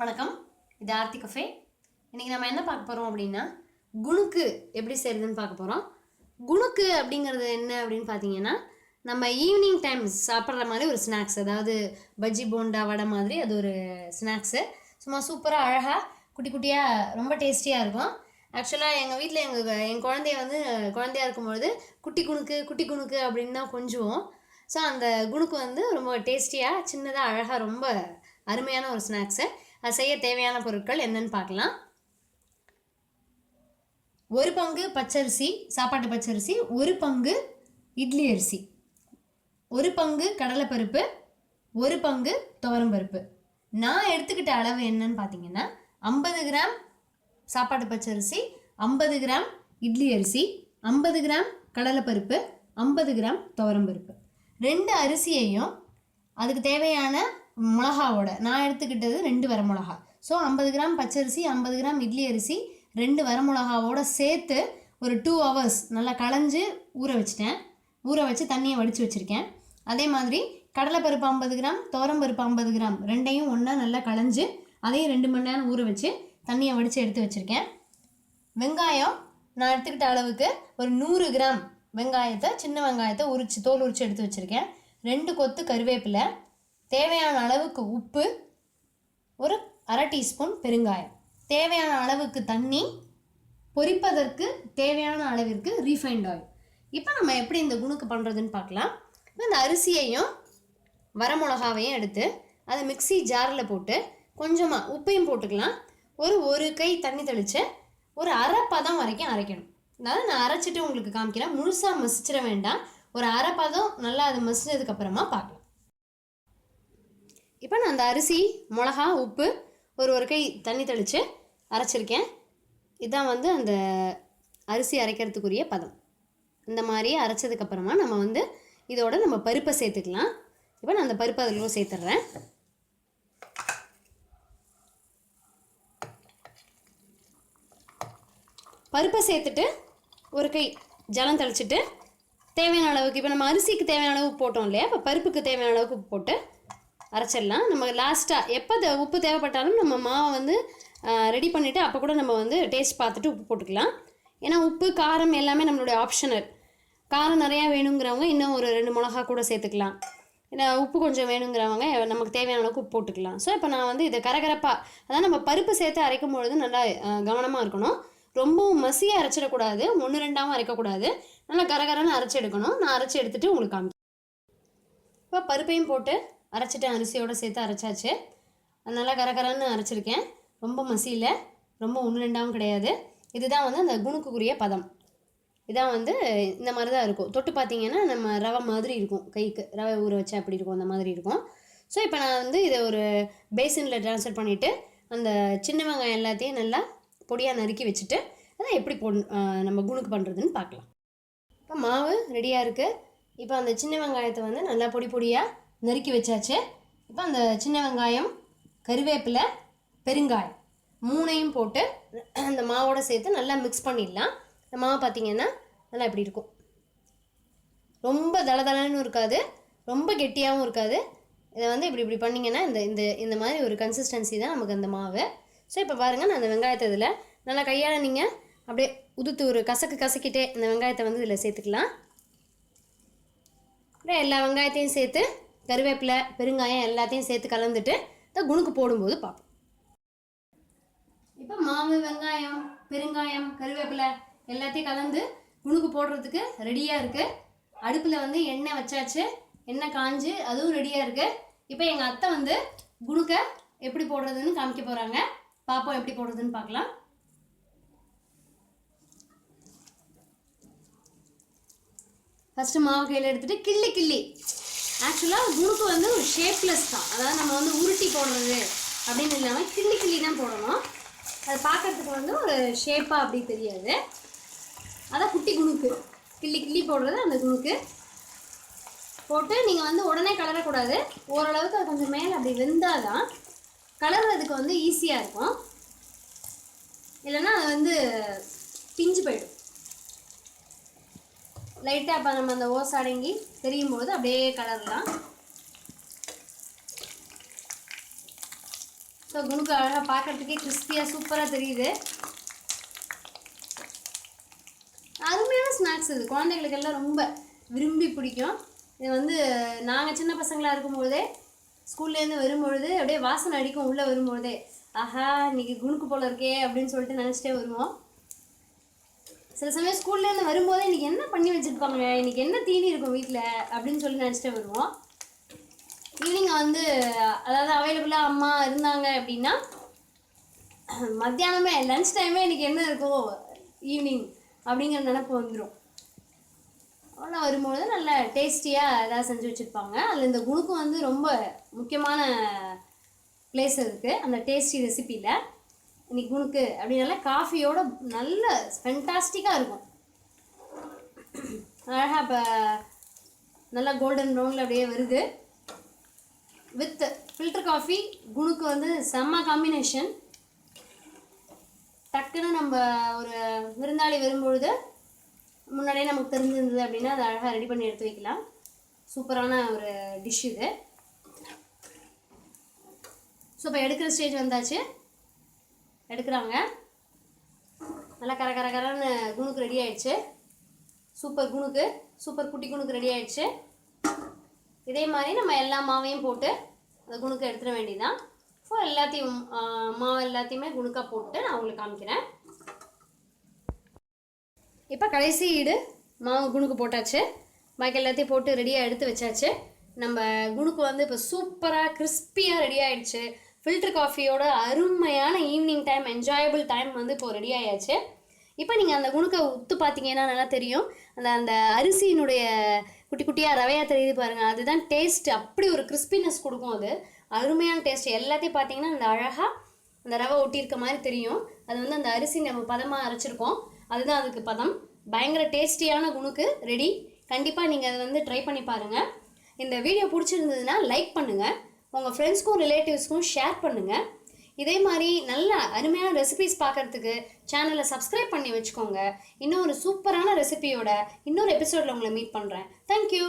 வணக்கம். இது ஆர்த்தி கஃபே. இன்றைக்கி நம்ம என்ன பார்க்க போகிறோம் அப்படின்னா குணுக்கு எப்படி செய்கிறதுன்னு பார்க்க போகிறோம் குணுக்கு அப்படிங்கிறது என்ன அப்படின்னு பார்த்தீங்கன்னா நம்ம ஈவினிங் டைம் சாப்பிட்ற மாதிரி ஒரு ஸ்நாக்ஸ் அதாவது பஜ்ஜி போண்டா வடை மாதிரி அது ஒரு ஸ்நாக்ஸு சும்மா சூப்பராக அழகாக குட்டி குட்டியாக ரொம்ப டேஸ்டியாக இருக்கும். ஆக்சுவலாக எங்கள் வீட்டில் எங்கள் என் குழந்தைய வந்து குழந்தையா இருக்கும்பொழுது குட்டி குணுக்கு குட்டி குணுக்கு அப்படின்னு தான் கொஞ்சுவோம். ஸோ அந்த குணுக்கு வந்து ரொம்ப டேஸ்டியாக சின்னதாக அழகாக ரொம்ப அருமையான ஒரு ஸ்நாக்ஸு செய்ய தேவையான பொருட்கள் என்னன்னு பார்க்கலாம். ஒரு பங்கு பச்சரிசி சாப்பாட்டு பச்சரிசி ஒரு பங்கு இட்லி அரிசி. ஒரு பங்கு கடலைப்பருப்பு ஒரு பங்கு துவரம்பருப்பு நான் எடுத்துக்கிட்ட அளவு என்னன்னு பார்த்தீங்கன்னா ஐம்பது கிராம் சாப்பாட்டு பச்சரிசி ஐம்பது கிராம் இட்லி அரிசி ஐம்பது கிராம் கடலைப்பருப்பு ஐம்பது கிராம் துவரம்பருப்பு ரெண்டு அரிசியையும் அதுக்கு தேவையான மிளகாவோட. நான் எடுத்துக்கிட்டது ரெண்டு வரமிளகா ஸோ ஐம்பது கிராம் பச்சரிசி ஐம்பது கிராம் இட்லி அரிசி ரெண்டு வரமிளகாவோட சேர்த்து ஒரு டூ ஹவர்ஸ் நல்லா களைஞ்சு ஊற வச்சிட்டேன். ஊற வச்சு தண்ணியை வடித்து வச்சுருக்கேன். அதே மாதிரி கடலைப்பருப்பு ஐம்பது கிராம் துவரம்பருப்பு ஐம்பது கிராம் ரெண்டையும் ஒன்றா நல்லா களைஞ்சு அதையும் ரெண்டு மணி நேரம் ஊற வச்சு தண்ணியை வடித்து எடுத்து வச்சுருக்கேன். வெங்காயம் நான் எடுத்துக்கிட்ட அளவுக்கு ஒரு நூறு கிராம் வெங்காயத்தை சின்ன வெங்காயத்தை உரிச்சு தோல் உரிச்சு எடுத்து வச்சுருக்கேன். ரெண்டு கொத்து கருவேப்பிலை தேவையான அளவுக்கு உப்பு ஒரு அரை டீஸ்பூன் பெருங்காயம். தேவையான அளவுக்கு தண்ணி பொரிப்பதற்கு தேவையான அளவிற்கு ரீஃபைண்ட் ஆயில் இப்போ நம்ம எப்படி இந்த குணுக்கு பண்ணுறதுன்னு பார்க்கலாம். இப்போ இந்த அரிசியையும் வரமிளகாவையும் எடுத்து அதை மிக்ஸி ஜாரில் போட்டு கொஞ்சமாக உப்பையும் போட்டுக்கலாம். ஒரு ஒரு கை தண்ணி தெளித்து ஒரு அரை பதம் வரைக்கும் அரைக்கணும். அதாவது நான் அரைச்சிட்டு உங்களுக்கு காமிக்கிறேன். முழுசாக மசிச்சிட வேண்டாம். ஒரு அரை பதம் நல்லா அது மசிச்சதுக்கப்புறமா பார்க்கலாம். இப்போ நான் அந்த அரிசி மிளகா உப்பு ஒரு ஒரு கை தண்ணி தெளித்து அரைச்சிருக்கேன். இதுதான் வந்து அந்த அரிசி அரைக்கிறதுக்குரிய பதம். இந்த மாதிரி அரைச்சதுக்கப்புறமா நம்ம வந்து இதோட நம்ம பருப்பை சேர்த்துக்கலாம். இப்போ நான் அந்த பருப்பை அதில் சேர்த்துட்றேன் பருப்பை சேர்த்துட்டு ஒரு கை ஜலம் தெளிச்சிட்டு தேவையான அளவுக்கு இப்போ நம்ம அரிசிக்கு தேவையான அளவு போட்டோம் இல்லையா? இப்போ பருப்புக்கு தேவையான அளவுக்கு போட்டு அரைச்சிடலாம். நம்ம லாஸ்ட்டாக எப்போ தே உப்பு தேவைப்பட்டாலும் நம்ம மாவை வந்து ரெடி பண்ணிவிட்டு அப்போ கூட நம்ம வந்து டேஸ்ட் பார்த்துட்டு உப்பு போட்டுக்கலாம். ஏன்னா உப்பு காரம் எல்லாமே நம்மளுடைய ஆப்ஷனல் காரம் நிறையா வேணுங்கிறவங்க இன்னும் ஒரு ரெண்டு மிளகா கூட சேர்த்துக்கலாம். ஏன்னா உப்பு கொஞ்சம் வேணுங்கிறவங்க நமக்கு தேவையான அளவுக்கு உப்பு போட்டுக்கலாம். ஸோ இப்போ நான் வந்து இதை கரகரப்பாக அதான் நம்ம பருப்பு சேர்த்து அரைக்கும் பொழுது நல்லா கவனமாக இருக்கணும். ரொம்பவும் மசியாக அரைச்சிடக்கூடாது. ஒன்று ரெண்டாவும் அரைக்கக்கூடாது. நல்லா கரகரன்னு அரைச்சி எடுக்கணும். நான் அரைச்சி எடுத்துகிட்டு உங்களுக்கு காமிக்கிறேன். இப்போ பருப்பையும் போட்டு அரைச்சிட்டேன் அரிசியோடு சேர்த்து அரைச்சாச்சு. அது நல்லா கரகரன்னு அரைச்சிருக்கேன். ரொம்ப மசியில் ரொம்ப ஒன்று ரெண்டாவும் கிடையாது. இதுதான் வந்து அந்த குணுக்குரிய பதம். இதான் வந்து இந்த மாதிரி தான் இருக்கும். தொட்டு பார்த்தீங்கன்னா நம்ம ரவை மாதிரி இருக்கும். கைக்கு ரவை ஊற வச்சா அப்படி இருக்கும் அந்த மாதிரி இருக்கும். ஸோ இப்போ நான் வந்து இதை ஒரு பேசினில் ட்ரான்ஸ்ஃபர் பண்ணிவிட்டு அந்த சின்ன வெங்காயம் எல்லாத்தையும் நல்லா பொடியாக நறுக்கி வச்சுட்டு அதை எப்படி போ நம்ம குணுக்கு பண்ணுறதுன்னு பார்க்கலாம் இப்போ மாவு ரெடியாக இருக்குது இப்போ அந்த சின்ன வெங்காயத்தை வந்து நல்லா பொடி பொடியாக நறுக்கி வச்சாச்சு. இப்போ அந்த சின்ன வெங்காயம் கருவேப்பிலை பெருங்காயம் மூணையும் போட்டு அந்த மாவோட சேர்த்து நல்லா மிக்ஸ் பண்ணிடலாம். இந்த மாவு பார்த்திங்கன்னா நல்லா இப்படி இருக்கும். ரொம்ப தளதளன்னு இருக்காது. ரொம்ப கெட்டியாகவும் இருக்காது. இதை வந்து இப்படி இப்படி பண்ணிங்கன்னா இந்த இந்த இந்த மாதிரி ஒரு கன்சிஸ்டன்சி தான் நமக்கு அந்த மாவு. ஸோ இப்போ பாருங்கள் நான் அந்த வெங்காயத்தை இதில் நல்லா கையால் நீங்கள் அப்படியே உதுத்து ஒரு கசக்கு கசக்கிட்டே இந்த வெங்காயத்தை வந்து இதில் சேர்த்துக்கலாம். அப்படியே எல்லா வெங்காயத்தையும் சேர்த்து கருவேப்பிலை பெருங்காயம் எல்லாத்தையும் சேர்த்து கலந்துட்டு இந்த குணுக்கு போடும்போது பார்ப்போம். இப்போ மாவு வெங்காயம் பெருங்காயம் கருவேப்பிலை எல்லாத்தையும் கலந்து குணுக்கு போடுறதுக்கு ரெடியாக இருக்குது அடுப்பில் வந்து எண்ணெய் வச்சாச்சு. எண்ணெய் காஞ்சு அதுவும் ரெடியாக இருக்குது இப்போ எங்கள் அத்தை வந்து குணுக்கை எப்படி போடுறதுன்னு காமிக்க போகிறாங்க பார்ப்போம் எப்படி போடுறதுன்னு பார்க்கலாம். ஃபஸ்ட்டு மாவு கையில் எடுத்துகிட்டு கிள்ளி கிள்ளி. ஆக்சுவலாக குணுக்கு வந்து ஒரு ஷேப்லெஸ் தான். அதாவது நம்ம வந்து உருட்டி போடுறது அப்படின்னு இல்லாமல் கிள்ளி கிள்ளி தான் போடணும். அது பார்க்கறதுக்கு வந்து ஒரு ஷேப்பாக அப்படி தெரியாது. அதான் குட்டி குணுக்கு கிள்ளி கிள்ளி போடுறது அந்த குணுக்கு போட்டு நீங்கள் வந்து உடனே கலரக்கூடாது. ஓரளவுக்கு அது கொஞ்சம் மேலே அப்படி வெந்தால் தான் கலர்றதுக்கு வந்து ஈஸியாக இருக்கும். இல்லைன்னா அது வந்து பிஞ்சு போயிடும். லைட்டாக அப்போ நம்ம அந்த ஓஸ் அடங்கி தெரியும் போது அப்படியே கலரலாம் ஸோ குணுக்கு அழகாக பார்க்கறதுக்கே கிறிஸ்பியாக சூப்பராக தெரியுது. அருமையான ஸ்நாக்ஸ் இது. குழந்தைகளுக்கெல்லாம் ரொம்ப விரும்பி பிடிக்கும். இது வந்து நாங்கள் சின்ன பசங்களாக இருக்கும்பொழுதே ஸ்கூல்லேருந்து வரும்பொழுது அப்படியே வாசனை அடிக்கும் உள்ளே வரும்பொழுதே ஆஹா இன்னைக்கு குணுக்கு போல இருக்கே அப்படின்னு சொல்லிட்டு நினச்சிட்டே வருவோம். சில சமயம் ஸ்கூல்லேருந்து வரும்போது இன்னைக்கு என்ன பண்ணி வச்சுருப்பாங்க இன்னைக்கு என்ன தீனி இருக்கும் வீட்டில் அப்படின்னு சொல்லி நினச்சிட்டே வருவோம். ஈவினிங் வந்து அதாவது அவைலபிளாக அம்மா இருந்தாங்க அப்படின்னா மத்தியானமே லன்ச் டைமே இன்றைக்கி என்ன இருக்கும் ஈவினிங் அப்படிங்கிற நினப்பு வந்துடும் அவ்வளோ வரும்பொழுது நல்ல டேஸ்டியாக எதாவது செஞ்சு வச்சுருப்பாங்க. அதில் இந்த குணுக்கும் வந்து ரொம்ப முக்கியமான பிளேஸ் இருக்குது அந்த டேஸ்டி ரெசிப்பியில் இன்னைக்கு குணுக்கு அப்படின்னால காஃபியோட நல்ல ஃபென்டாஸ்டிக்காக இருக்கும். அழகாக இப்போ நல்லா கோல்டன் ப்ரௌனில் அப்படியே வருது. வித் ஃபில்டர் காஃபி குணுக்கு வந்து செம்ம காம்பினேஷன் டக்குன்னு நம்ம ஒரு விருந்தாளி வரும்பொழுது முன்னாடியே நமக்கு தெரிஞ்சிருந்தது அப்படின்னா அதை அழகாக ரெடி பண்ணி எடுத்து வைக்கலாம். சூப்பரான ஒரு டிஷ் இது. ஸோ இப்போ எடுக்கிற ஸ்டேஜ் வந்தாச்சு. எடுக்கிறாங்க. நல்லா கர கர கரன்னு குணுக்கு ரெடி ஆயிடுச்சு. சூப்பர் குணுக்கு சூப்பர் குட்டி குணுக்கு ரெடி ஆயிடுச்சு. இதே மாதிரி நம்ம எல்லா மாவையும் போட்டு அந்த குணுக்கு எடுத்துட வேண்டியதுதான். ஸோ எல்லாத்தையும் மாவு எல்லாத்தையுமே குணுக்காக போட்டு நான் உங்களுக்கு காமிக்கிறேன். இப்போ கடைசி ஈடு மாவு குணுக்கு போட்டாச்சு. பாக்கி எல்லாத்தையும் போட்டு ரெடியாக எடுத்து வச்சாச்சு. நம்ம குணுக்கு வந்து இப்போ சூப்பராக கிறிஸ்பியாக ரெடி ஆகிடுச்சு ஃபில்டர் காஃபியோட அருமையான ஈவினிங் டைம் என்ஜாயபிள் டைம் வந்து இப்போ ரெடி ஆயாச்சு. இப்போ நீங்கள் அந்த குணுக்கை உத்து பார்த்தீங்கன்னா நல்லா தெரியும். அந்த அந்த அரிசியினுடைய குட்டி குட்டியாக ரவையாக தெரியுது பாருங்கள் அதுதான் டேஸ்ட் அப்படி ஒரு கிறிஸ்பினஸ் கொடுக்கும் அது. அருமையான டேஸ்ட் எல்லாத்தையும் பார்த்தீங்கன்னா அந்த அழகாக அந்த ரவை ஒட்டியிருக்க மாதிரி தெரியும். அது வந்து அந்த அரிசி நம்ம பதமாக அரைச்சிருக்கோம். அதுதான் அதுக்கு பதம். பயங்கர டேஸ்டியான குணுக்கு ரெடி கண்டிப்பாக நீங்கள் அதை வந்து ட்ரை பண்ணி பாருங்கள் இந்த வீடியோ பிடிச்சிருந்ததுன்னா லைக் பண்ணுங்கள் உங்கள் ஃப்ரெண்ட்ஸ்க்கும் ரிலேட்டிவ்ஸ்க்கும் ஷேர் பண்ணுங்கள் இதே மாதிரி நல்ல அருமையான ரெசிபிஸ் பார்க்கறதுக்கு சேனலை சப்ஸ்கிரைப் பண்ணி வச்சுக்கோங்க. இன்னும் ஒரு சூப்பரான ரெசிபியோட இன்னொரு எபிசோடில் உங்களை மீட் பண்ணுறேன் தேங்க்யூ